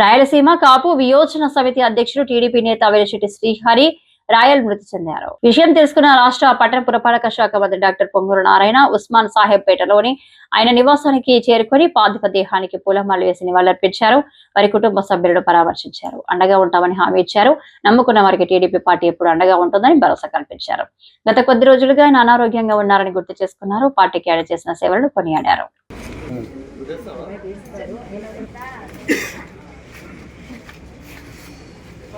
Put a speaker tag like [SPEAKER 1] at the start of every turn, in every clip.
[SPEAKER 1] రాయలసీమ కాపు వియోజన సమితి అధ్యక్షుడు టీడీపీ నేత వెలిశెట్టి శ్రీహరి రాయల్ మృతి చెందారు. విషయం తెలుసుకున్న రాష్ట్ర పట్టణ పురపాలక శాఖ మంత్రి డాక్టర్ పొంగూరు నారాయణ ఉస్మాన్ సాహెబ్ పేటలోని ఆయన నివాసానికి చేరుకొని పార్థివ దేహానికి పూలమాలు వేసి నివాళులర్పించారు. వారి కుటుంబ సభ్యులను పరామర్శించారు. అండగా ఉంటామని హామీ ఇచ్చారు. నమ్ముకున్న వారికి టీడీపీ పార్టీ ఎప్పుడు అండగా ఉంటుందని భరోసా కల్పించారు. గత కొద్ది రోజులుగా ఆయన అనారోగ్యంగా ఉన్నారని గుర్తు చేసుకున్నారు. పార్టీకి ఆయన చేసిన సేవలను కొనియాడారు.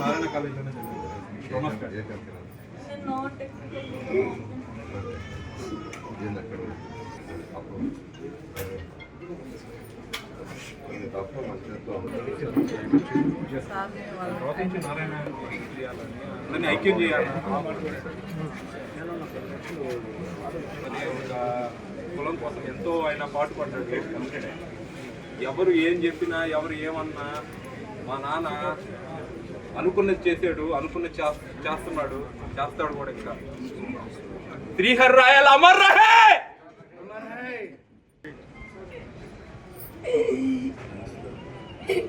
[SPEAKER 2] నారాయణ కాలేజీలోనే చదివాం. Romance college. తర్వాత నుంచి ఐక్యం చేయాలి. ఒక కులం కోసం ఎంతో ఆయన పాటుపడ్డాడు. ఎవరు ఏం చెప్పినా ఎవరు ఏమన్నా మా నాన్న అనుకున్నది చేసాడు అనుకున్నది చేస్తున్నాడు చేస్తాడు కూడా ఇంకా. శ్రీహర్ రాయల్ అమర్ రహే Jadi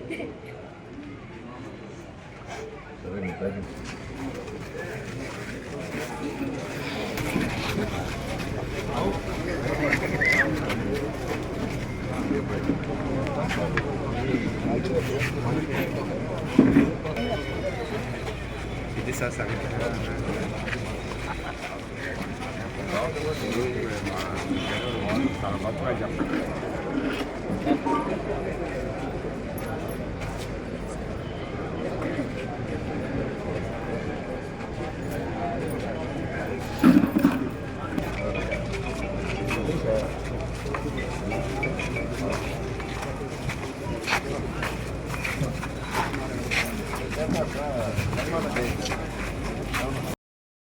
[SPEAKER 2] saya sangat Kalau kalau mau Thank you.